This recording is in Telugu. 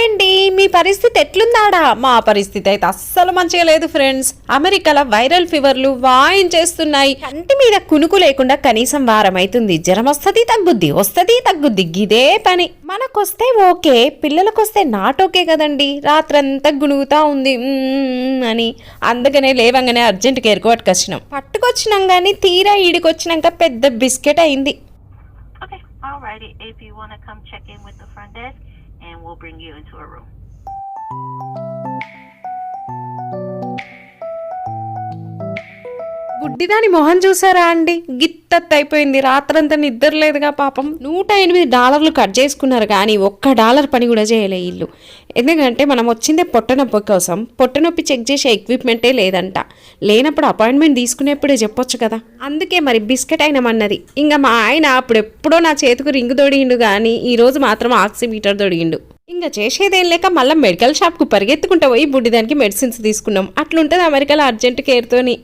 హాయ్ అండి మీ పరిస్థితి ఎట్లుందాడా? మా పరిస్థితి అయితే అస్సలు మంచిగా లేదు ఫ్రెండ్స్ అమెరికాలో వైరల్ ఫీవర్లు వాయించేస్తున్నాయి. కంటి మీద కునుకు లేకుండా కనీసం వారం అవుతుంది. జ్వరం వస్తుంది తగ్గుద్ది వస్తుంది తగ్గుద్ది. గిదే పని. మనకొస్తే ఓకే పిల్లలకొస్తే నాట్ ఓకే కదండి. రాత్రంతా గుణుగుతా ఉంది. అని. అందుకనే లేవంగానే అర్జెంట్ కేర్ పట్టుకొచ్చినాం పట్టుకొచ్చినాం. కానీ తీరా ఈడికొచ్చినాక పెద్ద బిస్కెట్ అయింది. Okay, alrighty. If you want to come check in with the front desk, bring you into a room. బుడ్డిదాని మొహం చూసారా అండి? గిత్తత్ అయిపోయింది రాత్రంతా నిద్ర లేదుగా పాపం. నూట ఎనిమిది డాలర్లు కట్ చేసుకున్నారు కానీ ఒక్క డాలర్ పని కూడా చేయలే ఇల్లు. ఎందుకంటే మనం వచ్చిందే పొట్టనొప్పి కోసం. పొట్టనొప్పి చెక్ చేసే ఎక్విప్మెంటే లేదంట. లేనప్పుడు అపాయింట్మెంట్ తీసుకునేప్పుడే చెప్పొచ్చు కదా. అందుకే మరి బిస్కెట్ అయినమన్నది ఇంకా మా ఆయన అప్పుడు ఎప్పుడో నా చేతికి రింగు తొడిగిండు కానీ ఈరోజు మాత్రం ఆక్సిమీటర్ తొడిగిండు. ఇంకా చేసేదేం లేక మళ్ళీ మెడికల్ షాప్కు పరిగెత్తుకుంటూ పోయి బుడ్డిదానికి మెడిసిన్స్ తీసుకున్నాం. అట్లుంటుంది అమెరికాలో అర్జెంట్ కేర్తోని.